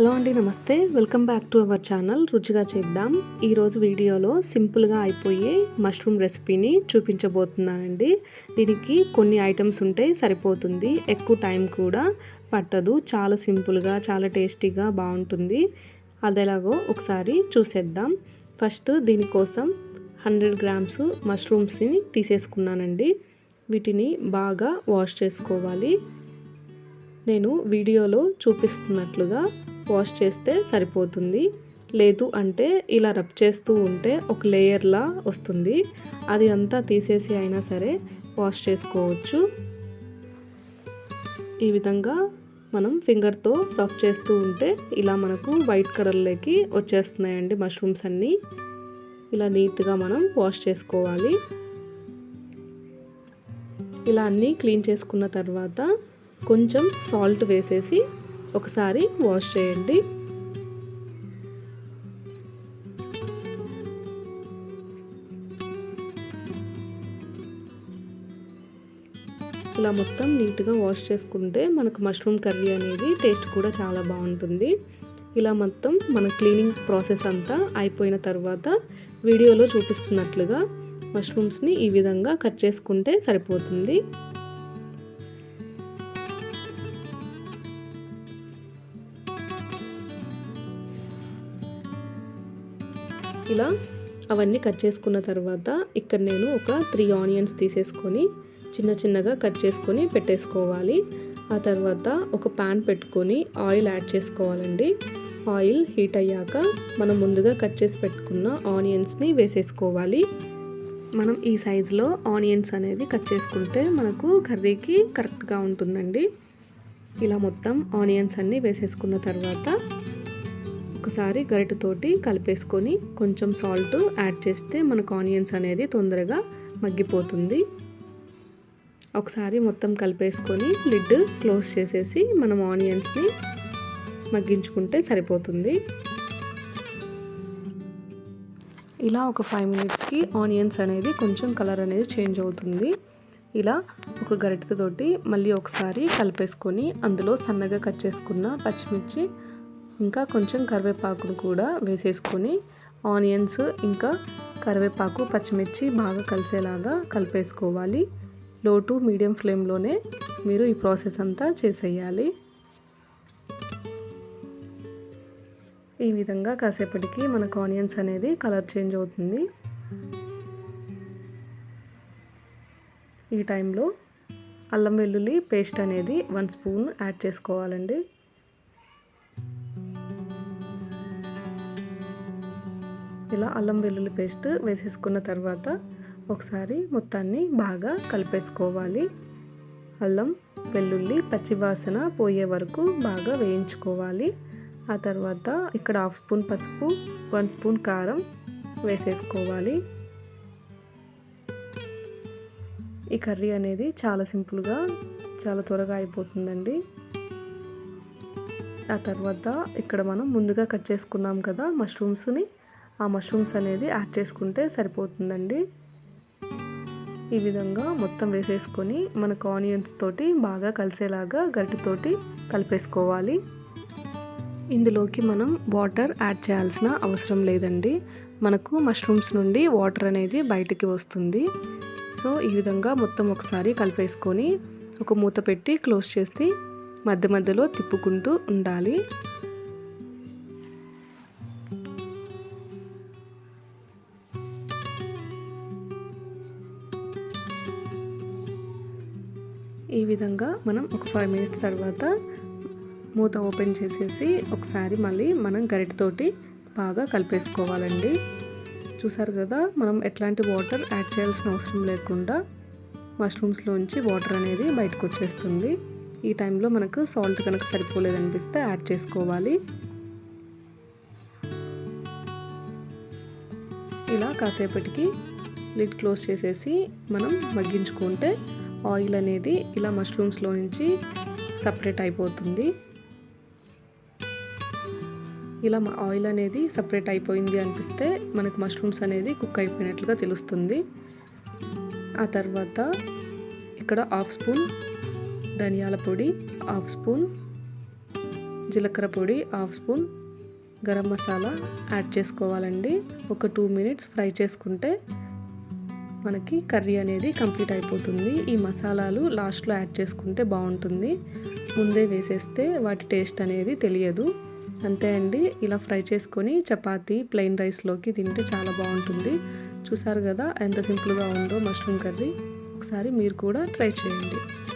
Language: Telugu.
హలో అండి నమస్తే. Welcome back to our channel. రుచిగా చేద్దాం. ఈరోజు వీడియోలో సింపుల్గా అయిపోయే మష్రూమ్ రెసిపీని చూపించబోతున్నానండి. దీనికి కొన్ని ఐటమ్స్ ఉంటే సరిపోతుంది. ఎక్కువ టైం కూడా పట్టదు. చాలా సింపుల్గా చాలా టేస్టీగా బాగుంటుంది. అదేలాగో ఒకసారి చూసేద్దాం. ఫస్ట్ దీనికోసం హండ్రెడ్ గ్రామ్స్ మష్రూమ్స్ని తీసేసుకున్నానండి. వీటిని బాగా వాష్ చేసుకోవాలి. నేను వీడియోలో చూపిస్తున్నట్లుగా వాష్ చేస్తే సరిపోతుంది. లేదు అంటే ఇలా రబ్ చేస్తూ ఉంటే ఒక లేయర్లా వస్తుంది. అది అంతా తీసేసి అయినా సరే వాష్ చేసుకోవచ్చు. ఈ విధంగా మనం ఫింగర్తో రఫ్ చేస్తూ ఉంటే ఇలా మనకు వైట్ కలర్లోకి వచ్చేస్తున్నాయండి మష్రూమ్స్ అన్నీ. ఇలా నీట్గా మనం వాష్ చేసుకోవాలి. ఇలా అన్నీ క్లీన్ చేసుకున్న తర్వాత కొంచెం సాల్ట్ వేసేసి ఒకసారి వాష్ చేయండి. ఇలా మొత్తం నీట్గా వాష్ చేసుకుంటే మనకు మష్రూమ్ కర్రీ అనేది టేస్ట్ కూడా చాలా బాగుంటుంది. ఇలా మొత్తం మన క్లీనింగ్ ప్రాసెస్ అంతా అయిపోయిన తర్వాత వీడియోలో చూపిస్తున్నట్లుగా మష్రూమ్స్ని ఈ విధంగా కట్ చేసుకుంటే సరిపోతుంది. ఇలా అవన్నీ కట్ చేసుకున్న తర్వాత ఇక్కడ నేను ఒక త్రీ ఆనియన్స్ తీసేసుకొని చిన్న చిన్నగా కట్ చేసుకొని పెట్టేసుకోవాలి. ఆ తర్వాత ఒక ప్యాన్ పెట్టుకొని ఆయిల్ యాడ్ చేసుకోవాలండి. ఆయిల్ హీట్ అయ్యాక మనం ముందుగా కట్ చేసి పెట్టుకున్న ఆనియన్స్ని వేసేసుకోవాలి. మనం ఈ సైజులో ఆనియన్స్ అనేది కట్ చేసుకుంటే మనకు కర్రీకి కరెక్ట్గా ఉంటుందండి. ఇలా మొత్తం ఆనియన్స్ అన్నీ వేసేసుకున్న తర్వాత ఒకసారి గరిటతోటి కలిపేసుకొని కొంచెం సాల్ట్ యాడ్ చేస్తే మనకు ఆనియన్స్ అనేది తొందరగా మగ్గిపోతుంది. ఒకసారి మొత్తం కలిపేసుకొని లిడ్ క్లోజ్ చేసేసి మనం ఆనియన్స్ని మగ్గించుకుంటే సరిపోతుంది. ఇలా ఒక ఫైవ్ మినిట్స్కి ఆనియన్స్ అనేది కొంచెం కలర్ అనేది చేంజ్ అవుతుంది. ఇలా ఒక గరిటెతోటి మళ్ళీ ఒకసారి కలిపేసుకొని అందులో సన్నగా కట్ చేసుకున్న పచ్చిమిర్చి ఇంకా కొంచెం కరివేపాకును కూడా వేసేసుకొని ఆనియన్స్ ఇంకా కరివేపాకు పచ్చిమిర్చి బాగా కలిసేలాగా కలిపేసుకోవాలి. లో టు మీడియం ఫ్లేమ్లోనే మీరు ఈ ప్రాసెస్ అంతా చేసేయాలి. ఈ విధంగా కాసేపటికి మనకు ఆనియన్స్ అనేది కలర్ చేంజ్ అవుతుంది. ఈ టైంలో అల్లం వెల్లుల్లి పేస్ట్ అనేది వన్ స్పూన్ యాడ్ చేసుకోవాలండి. ఇలా అల్లం వెల్లుల్లి పేస్ట్ వేసేసుకున్న తర్వాత ఒకసారి మొత్తాన్ని బాగా కలిపేసుకోవాలి. అల్లం వెల్లుల్లి పచ్చివాసన పోయే వరకు బాగా వేయించుకోవాలి. ఆ తర్వాత ఇక్కడ హాఫ్ స్పూన్ పసుపు వన్ స్పూన్ కారం వేసేసుకోవాలి. ఈ కర్రీ అనేది చాలా సింపుల్గా చాలా త్వరగా అయిపోతుందండి. ఆ తర్వాత ఇక్కడ మనం ముందుగా కట్ చేసుకున్నాం కదా మష్రూమ్స్ని ఆ మష్రూమ్స్ అనేది యాడ్ చేసుకుంటే సరిపోతుందండి. ఈ విధంగా మొత్తం వేసేసుకొని మనకు ఆనియన్స్ తోటి బాగా కలిసేలాగా గరిటితోటి కలిపేసుకోవాలి. ఇందులోకి మనం వాటర్ యాడ్ చేయాల్సిన అవసరం లేదండి. మనకు మష్రూమ్స్ నుండి వాటర్ అనేది బయటికి వస్తుంది. సో ఈ విధంగా మొత్తం ఒకసారి కలిపేసుకొని ఒక మూత పెట్టి క్లోజ్ చేసి మధ్య మధ్యలో తిప్పుకుంటూ ఉండాలి. ఈ విధంగా మనం ఒక ఫైవ్ మినిట్స్ తర్వాత మూత ఓపెన్ చేసేసి ఒకసారి మళ్ళీ మనం గరిటతోటి బాగా కలిపేసుకోవాలండి. చూసారు కదా మనం ఎట్లాంటి వాటర్ యాడ్ చేయాల్సిన అవసరం లేకుండా మష్రూమ్స్లోంచి వాటర్ అనేది బయటకు వచ్చేస్తుంది. ఈ టైంలో మనకు సాల్ట్ కనుక సరిపోలేదనిపిస్తే యాడ్ చేసుకోవాలి. ఇలా కాసేపటికి లిడ్ క్లోజ్ చేసేసి మనం మగ్గించుకుంటే ఆయిల్ అనేది ఇలా మష్రూమ్స్లో నుంచి సపరేట్ అయిపోతుంది. ఇలా ఆయిల్ అనేది సపరేట్ అయిపోయింది అనిపిస్తే మనకు మష్రూమ్స్ అనేది కుక్ అయిపోయినట్లుగా తెలుస్తుంది. ఆ తర్వాత ఇక్కడ హాఫ్ స్పూన్ ధనియాల పొడి హాఫ్ స్పూన్ జీలకర్ర పొడి half spoon garam masala add చేసుకోవాలండి. ఒక టూ మినిట్స్ ఫ్రై చేసుకుంటే మనకి కర్రీ అనేది కంప్లీట్ అయిపోతుంది. ఈ మసాలాలు లాస్ట్లో యాడ్ చేసుకుంటే బాగుంటుంది. ముందే వేసేస్తే వాటి టేస్ట్ అనేది తెలియదు. అంతే అండి. ఇలా ఫ్రై చేసుకొని చపాతీ ప్లెయిన్ రైస్లోకి తింటే చాలా బాగుంటుంది. చూసారు కదా ఎంత సింపుల్గా ఉందో మష్రూమ్ కర్రీ. ఒకసారి మీరు కూడా ట్రై చేయండి.